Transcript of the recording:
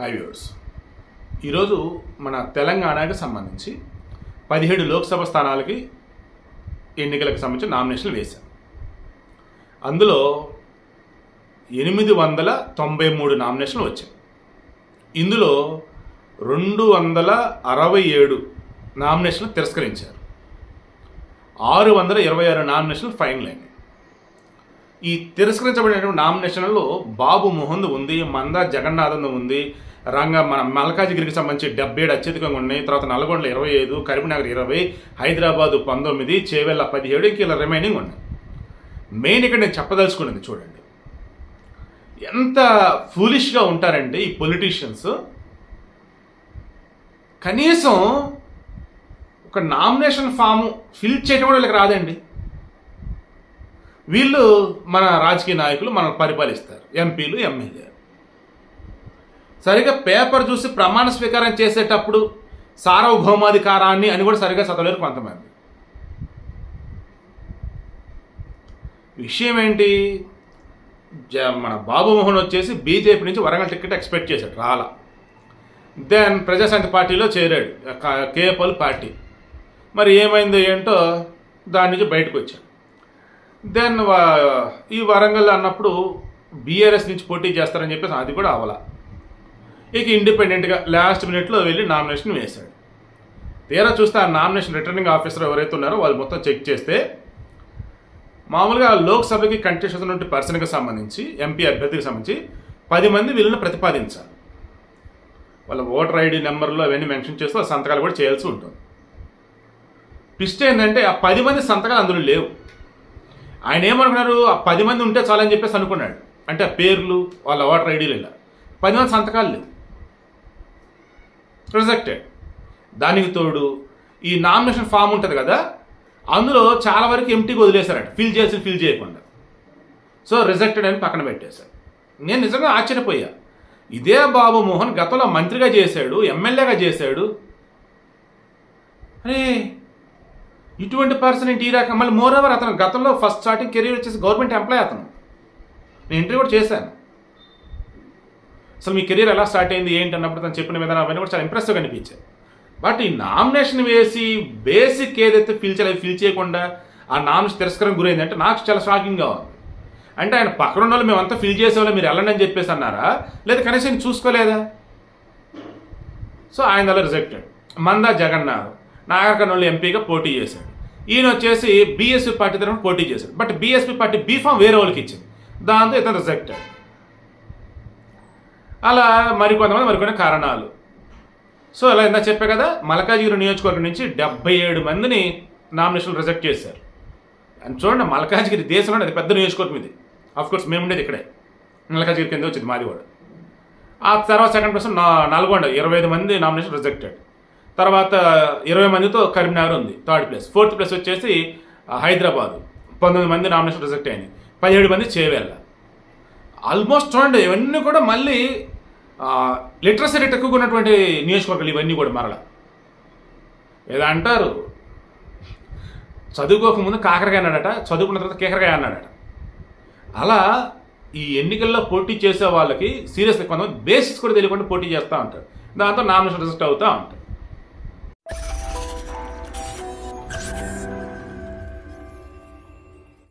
High viewers ఈరోజు మన తెలంగాణకి సంబంధించి పదిహేడు లోక్సభ స్థానాలకి ఎన్నికలకు సంబంధించి నామినేషన్లు వేశాం. అందులో ఎనిమిది వందల తొంభై మూడు నామినేషన్లు వచ్చాయి. ఇందులో రెండు వందల అరవై ఏడు నామినేషన్లు తిరస్కరించారు. ఆరు వందల ఇరవై ఆరు నామినేషన్లు ఫైనల్ అయినాయి. ఈ తిరస్కరించబడినటువంటి నామినేషన్లలో బాబు మోహన్ ఉంది మంద జగన్నాథన్ ఉంది రంగ మన మల్కాజిగిరికి సంబంధించి డెబ్బై ఏడు అత్యధికంగా ఉన్నాయి. తర్వాత నల్గొండలో ఇరవై ఐదు కరీంనగర్ ఇరవై హైదరాబాదు పంతొమ్మిది చేవెళ్ళ పదిహేడు ఇంక ఇలా రిమైనింగ్ ఉన్నాయి. మెయిన్ ఇక్కడ నేను చెప్పదలుచుకున్నది చూడండి. ఎంత ఫూలిష్గా ఉంటారంటే ఈ పొలిటీషియన్స్ కనీసం ఒక నామినేషన్ ఫామ్ ఫిల్ చేయడం కూడా వీళ్ళకి రాదండి. వీళ్ళు మన రాజకీయ నాయకులు మనం పరిపాలిస్తారు. ఎంపీలు ఎమ్మెల్యేలు. సరిగా పేపర్ చూసి ప్రమాణ స్వీకారం చేసేటప్పుడు సార్వభౌమాధికారాన్ని అని కూడా సరిగా చదవలేరు కొంతమంది. విషయం ఏంటి? జ మన బాబుమోహన్ వచ్చేసి బీజేపీ నుంచి వరంగల్ టికెట్ ఎక్స్పెక్ట్ చేశాడు రాలా. దెన్ ప్రజాశాంతి పార్టీలో చేరాడు కేపల్ పార్టీ. మరి ఏమైందో ఏంటో దాని నుంచి బయటకు వచ్చాడు. దెన్ uh, ఈ వరంగల్ అన్నప్పుడు బీఆర్ఎస్ నుంచి పోటీ చేస్తారని చెప్పేసి అది కూడా అవలా. ఇక ఇండిపెండెంట్గా లాస్ట్ మినిట్లో వెళ్ళి నామినేషన్ వేశాడు. తీరా చూస్తే ఆ నామినేషన్ రిటర్నింగ్ ఆఫీసర్ ఎవరైతే ఉన్నారో వాళ్ళు మొత్తం చెక్ చేస్తే మామూలుగా లోక్సభకి కంటెస్ట్ ఉన్నటువంటి పర్సన్కి సంబంధించి ఎంపీ అభ్యర్థికి సంబంధించి పది మంది వీళ్ళని ప్రతిపాదించాలి. వాళ్ళ ఓటర్ ఐడి నెంబర్లు అవన్నీ మెన్షన్ చేస్తూ ఆ సంతకాలు కూడా చేయాల్సి ఉంటుంది. ట్విస్ట్ ఏంటంటే ఆ పది మంది సంతకాలు అందులో లేవు. ఆయన ఏమనుకున్నారు? ఆ పది మంది ఉంటే చాలని చెప్పేసి అనుకున్నాడు. అంటే ఆ పేర్లు వాళ్ళ ఓటర్ ఐడీలు ఇలా. పది మంది సంతకాలు లేవు. రిజెక్టెడ్ దానికి తోడు ఈ నామినేషన్ ఫామ్ ఉంటుంది కదా అందులో చాలా వరకు ఎంటీగా వదిలేశారట. ఫిల్ చేసి ఫిల్ చేయకుండా. సో రిజెక్టెడ్ అని పక్కన పెట్టేశారు. నేను నిజంగా ఆశ్చర్యపోయా. ఇదే బాబు మోహన్ గతంలో మంత్రిగా చేశాడు ఎమ్మెల్యేగా చేశాడు. అరే ఇటువంటి పర్సన్ ఏంటి? ఈ రకం మళ్ళీ మోర్ ఓవర్ అతను గతంలో ఫస్ట్ స్టార్టింగ్ కెరీర్ వచ్చేసి గవర్నమెంట్ ఎంప్లాయ్ అతను. నేను ఇంటర్వ్యూ కూడా చేశాను. అసలు మీ కెరీర్ ఎలా స్టార్ట్ అయింది ఏంటి అన్నప్పుడు తను చెప్పిన విధానం అవన్నీ కూడా చాలా ఇంప్రెస్గా అనిపించాయి. బట్ ఈ నామినేషన్ వేసి బేసిక్ ఏదైతే ఫిల్ చేయాలి ఫిల్ చేయకుండా ఆ నామినేషన్ తిరస్కరణ గురైంది అంటే నాకు చాలా షాకింగ్గా ఉంది. అంటే ఆయన పక్కన ఉన్న వాళ్ళు మేమంతా ఫిల్ చేసేవాళ్ళు మీరు వెళ్ళండి అని చెప్పేసి అన్నారా? లేదా కనీసం చూసుకోలేదా? సో ఆయన అలా రిజెక్టెడ్ మందా జగన్నాథ్. నాగర్కర్నూలు ఎంపీగా పోటీ చేశాడు. ఈయన వచ్చేసి బీఎస్పీ పార్టీ తరఫున పోటీ చేశాడు. బట్ బీఎస్పీ పార్టీ బీఫామ్ వేరే వాళ్ళకి ఇచ్చింది. దాంతో ఇతను రిజెక్ట్ అలా మరికొంతమంది మరికొన్ని కారణాలు. సో అలా ఇందా చెప్పే కదా మల్కాజిగిరి నియోజకవర్గం నుంచి డెబ్బై ఏడు మందిని నామినేషన్లు రిజెక్ట్ చేశారు. అని చూడండి మల్కాజిగిరి దేశంలోనే అది పెద్ద నియోజకవర్గం ఇది. ఆఫ్ కోర్స్ మేము ఉండేది ఇక్కడే. మల్కాజిగిరి కింద వచ్చింది మాది కూడా. ఆ తర్వాత సెకండ్ పర్సన్ నా నల్గొండ ఇరవై ఐదు మంది నామినేషన్ రిజెక్టెడ్ తర్వాత ఇరవై మందితో కరీంనగర్ ఉంది థర్డ్ ప్లేస్. ఫోర్త్ ప్లేస్ వచ్చేసి హైదరాబాదు హైదరాబాద్. పంతొమ్మిది మంది నామినేషన్ రిజెక్ట్ అయింది పదిహేడు మంది చేవేళ్ళ. ఆల్మోస్ట్ చూడండి ఇవన్నీ కూడా మళ్ళీ లిటరసీ రేట్ ఎక్కువగా ఉన్నటువంటి నియోజకవర్గాలు ఇవన్నీ కూడా మరల. ఏదో అంటారు చదువుకోకముందు కాకరకాయ అన్నాడట చదువుకున్న తర్వాత కేకరకాయ అన్నాడట. అలా ఈ ఎన్నికల్లో పోటీ చేసే వాళ్ళకి సీరియస్గా కొంతమంది బేసిక్స్ కూడా తెలియకుండా పోటీ చేస్తూ ఉంటారు. దాంతో నామినేషన్ రిజెక్ట్ అవుతూ ఉంటారు.